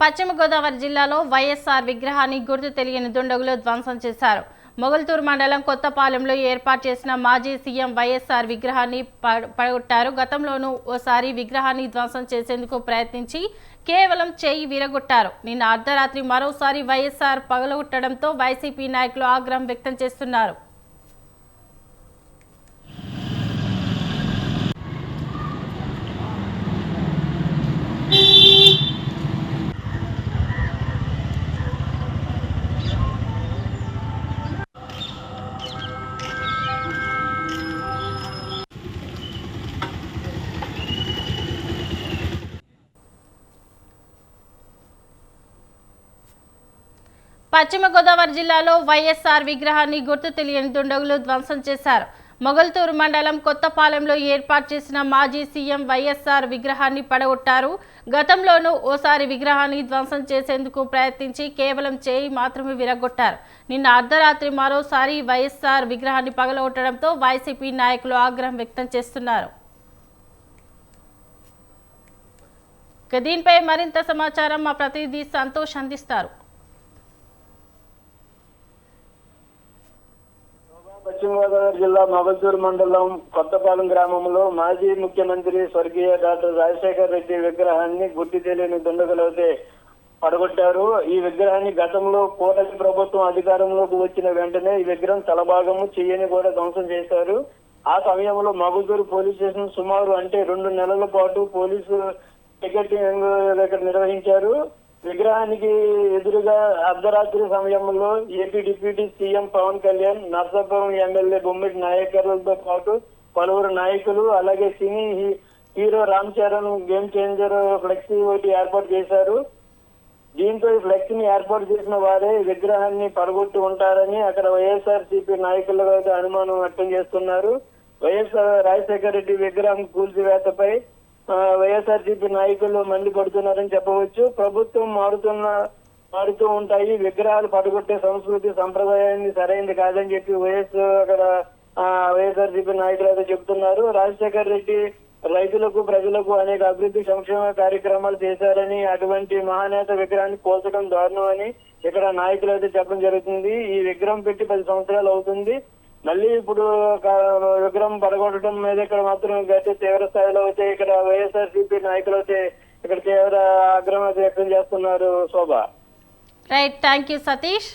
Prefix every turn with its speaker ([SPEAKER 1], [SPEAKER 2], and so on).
[SPEAKER 1] పశ్చిమ గోదావరి జిల్లాలో వైఎస్ఆర్ విగ్రహాన్ని గుర్తు తెలియని దుండగులు ధ్వంసం చేశారు. మొగల్తూరు మండలం కొత్తపాలెంలో ఏర్పాటు చేసిన మాజీ సీఎం వైఎస్ఆర్ విగ్రహాన్ని ప- పడగొట్టారు. గతంలోనూ ఓసారి విగ్రహాన్ని ధ్వంసం చేసేందుకు ప్రయత్నించి కేవలం చేయి విరగొట్టారు. నిన్న అర్ధరాత్రి మరోసారి వైఎస్ఆర్ పగలగొట్టడంతో వైసీపీ నాయకులు ఆగ్రహం వ్యక్తం చేస్తున్నారు. పశ్చిమ గోదావరి జిల్లాలో వైఎస్ఆర్ విగ్రహాన్ని గుర్తు తెలియని దుండగులు ధ్వంసం చేశారు. మొగల్తూరు మండలం కొత్తపాలెంలో ఏర్పాటు చేసిన మాజీ సీఎం వైఎస్ఆర్ విగ్రహాన్ని పడగొట్టారు. గతంలోనూ ఓసారి విగ్రహాన్ని ధ్వంసం చేసేందుకు ప్రయత్నించి కేవలం చేయి మాత్రమే విరగొట్టారు నిన్న అర్ధరాత్రి మరోసారి వైఎస్ఆర్ విగ్రహాన్ని పగలగొట్టడంతో వైసీపీ నాయకులు ఆగ్రహం వ్యక్తం చేస్తున్నారు. దీనిపై మరింత సమాచారం మా ప్రతినిధి సంతోష్ అందిస్తారు.
[SPEAKER 2] పశ్చిమ గోదావరి జిల్లా మొగల్తూరు మండలం కొత్తపాలెం గ్రామంలో మాజీ ముఖ్యమంత్రి స్వర్గీయ డాక్టర్ రాజశేఖర్ రెడ్డి విగ్రహాన్ని గుర్తు తెలియని దుండగులైతే పడగొట్టారు. ఈ విగ్రహాన్ని గతంలో కూటమి ప్రభుత్వం అధికారంలోకి వచ్చిన వెంటనే ఈ విగ్రహం తలభాగము చెయ్యని కూడా ధ్వంసం చేశారు. ఆ సమయంలో మగుదూరు పోలీస్ స్టేషన్ సుమారు అంటే రెండు నెలల పాటు పోలీసు టికెటింగ్ ఇక్కడ నిర్వహించారు. విగ్రహానికి ఎదురుగా అర్ధరాత్రి సమయంలో AP deputy CM Pawan Kalyan Narsapuram MLA Bommidi నాయకర్లతో పాటు పలువురు నాయకులు అలాగే సినీ he- hero Ram Charan game changer flexi ఒకటి ఏర్పాటు చేశారు. దీంతో ఈ ఫ్లెక్సీని ఏర్పాటు చేసిన వారే విగ్రహాన్ని పడగొట్టి ఉంటారని అక్కడ వైఎస్ఆర్ సిపి నాయకులు అనుమానం వ్యక్తం చేస్తున్నారు. వైఎస్ఆర్ రాజశేఖర రెడ్డి విగ్రహం కూల్చివేతపై వైఎస్ఆర్ సిపి నాయకులు మండిపడుతున్నారని చెప్పవచ్చు. ప్రభుత్వం మారుతున్న మారుతూ ఉంటాయి. విగ్రహాలు పడగొట్టే సంస్కృతి సంప్రదాయాన్ని సరైనది కాదని చెప్పి వైఎస్ అక్కడ వైఎస్ఆర్సీపీ నాయకులు అయితే చెప్తున్నారు. రాజశేఖర రెడ్డి రైతులకు ప్రజలకు అనేక అభివృద్ధి సంక్షేమ కార్యక్రమాలు చేశారని అటువంటి మహానేత విగ్రహాన్ని పోల్చడం దారుణం అని ఇక్కడ నాయకులు అయితే చెప్పడం జరుగుతుంది. ఈ విగ్రహం పెట్టి పది సంవత్సరాలు అవుతుంది. మళ్ళీ ఇప్పుడు విగ్రహం పడగొట్టడం మీద ఇక్కడ మాత్రం అయితే తీవ్ర స్థాయిలో అయితే ఇక్కడ వైఎస్ఆర్ సిపి నాయకులు అయితే ఇక్కడ తీవ్ర ఆగ్రహం అయితే వ్యక్తం చేస్తున్నారు Shobha.
[SPEAKER 1] Right thank you Satish